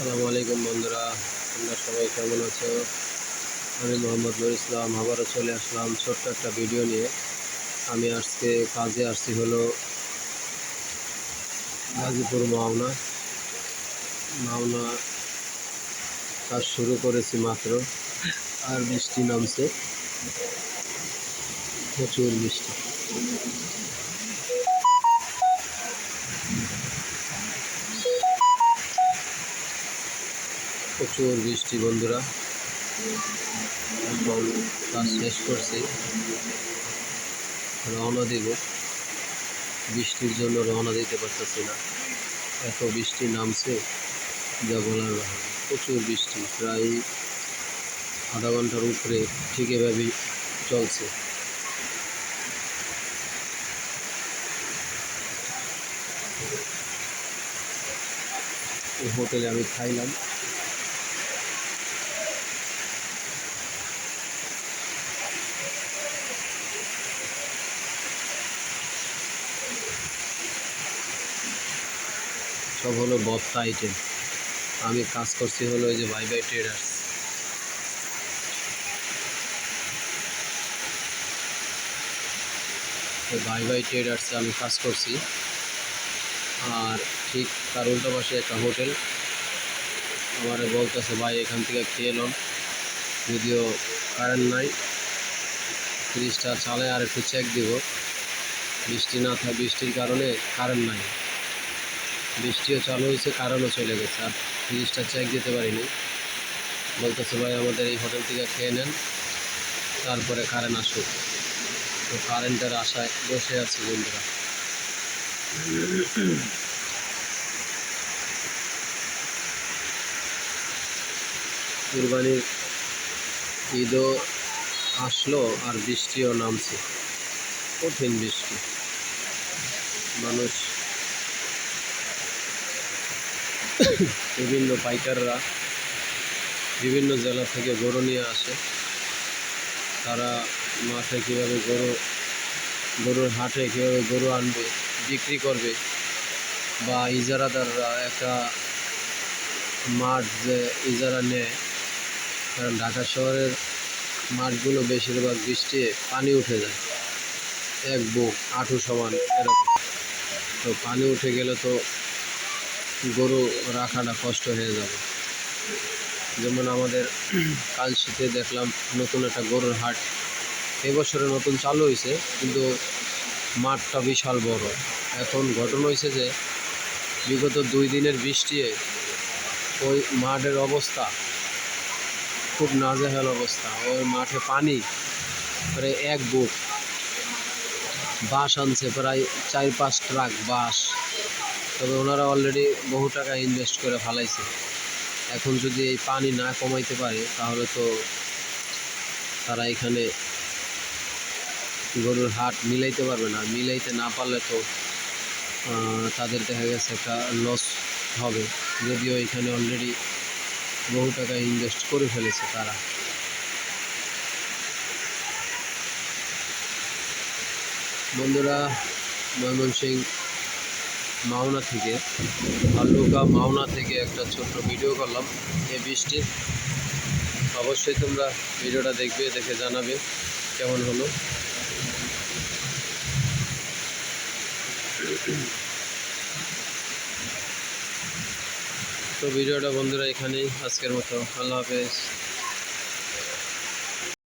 আসসালামু আলাইকুম বন্ধুরা, তোমরা সবাই কেমন আছো? আমি মোহাম্মদ নুর ইসলাম, আবারও চলে আসলাম ছোট্ট একটা ভিডিও নিয়ে। আমি আজকে কাজে আসছি হলো গাজীপুর মাওনা। মাওনা কাজ শুরু করেছি মাত্র, আর বৃষ্টি নামছে। প্রচুর বৃষ্টি। প্রচুর বৃষ্টি, বন্ধুরা। কাজ শেষ করছি। রওনা দিব। বৃষ্টির জন্য রওনা দিতে পারতেছি না। এত বৃষ্টি নামছে, যা বলার প্রচুর বৃষ্টি, প্রায় আধা ঘণ্টার উপরে ঠিক এভাবে চলছে। হোটেলে আমি খাইলাম। সব হলো বস্তা আইটেম আমি কাজ করছি হলো ওই যে buy buy traders buy buy ট্রেডার্সে আমি কাজ করছি। আর ঠিক তার উল্টো পাশে একটা হোটেল। আমার বলতেছে, ভাই, এখান থেকে খেয়ে এলাম যদিও কারেন্ট নাই ফ্রিজটা চালে আর একটু চেক দিব। বৃষ্টি না থাকে, বৃষ্টির কারণে কারেন্ট নাই। বৃষ্টিও চালু হয়েছে কারেন্টও চলে গেছে। আর ফ্রিজটা চেক দিতে পারিনি। বলতেছে, ভাই, আমাদের এই হোটেল থেকে খেয়ে নেন, তারপরে কারেন্ট আসুক। তো কারেন্টের আশায় বসে আছি বন্ধুরা। কুরবানির ঈদও আসলো আর বৃষ্টিও নামছে। কঠিন বৃষ্টি। মানুষ বিভিন্ন পাইকাররা বিভিন্ন জেলা থেকে গরু নিয়ে আসে। তারা মাঠে কীভাবে গরু, গরুর হাটে কীভাবে গরু আনবে, বিক্রি করবে বা ইজারাদাররা একটা মাঠ যে ইজারা নেয়, কারণ ঢাকা শহরের মাঠগুলো বেশিরভাগ বৃষ্টি পানি উঠে যায়। এক বুক আঁটু সমান, এরকম। তো পানি উঠে গেলে তো গরু রাখাটা কষ্ট হয়ে যাবে। যেমন আমাদের কাল শীতে দেখলাম নতুন একটা গরুর হাট। এবছরে নতুন চালু হয়েছে কিন্তু মাঠটা বিশাল বড়। এখন ঘটনা হয়েছে যে, বিগত দুই দিনের বৃষ্টি, ওই মাঠের অবস্থা খুব নাজেহাল অবস্থা। ওই মাঠে পানি প্রায় এক বুক। বাঁশ আনছে প্রায় চার পাঁচ ট্রাক বাঁশ। তবে ওনারা অলরেডি বহু টাকা ইনভেস্ট করে ফেলাইছে। এখন যদি এই পানি না কমাইতে পারে, তাহলে তো তারা এখানে গরুর হাট মিলাইতে পারবে না। মিলাইতে না পারলে তো তাদের দেখা গেছে একটা লস হবে। যদিও এখানে অলরেডি বহু টাকা ইনভেস্ট করে ফেলেছে তারা। বন্ধুরা ময়মনসিং মাওনা থেকে। ভাল্লুকা মাওনা থেকে একটা ছোট্ট ভিডিও করলাম, এই বৃষ্টির। অবশ্যই তোমরা ভিডিওটা দেখবে, দেখে জানাবে কেমন হলো। তো ভিডিওটা বন্ধুরা এখানেই। আজকের মতো আল্লাহ হাফেজ।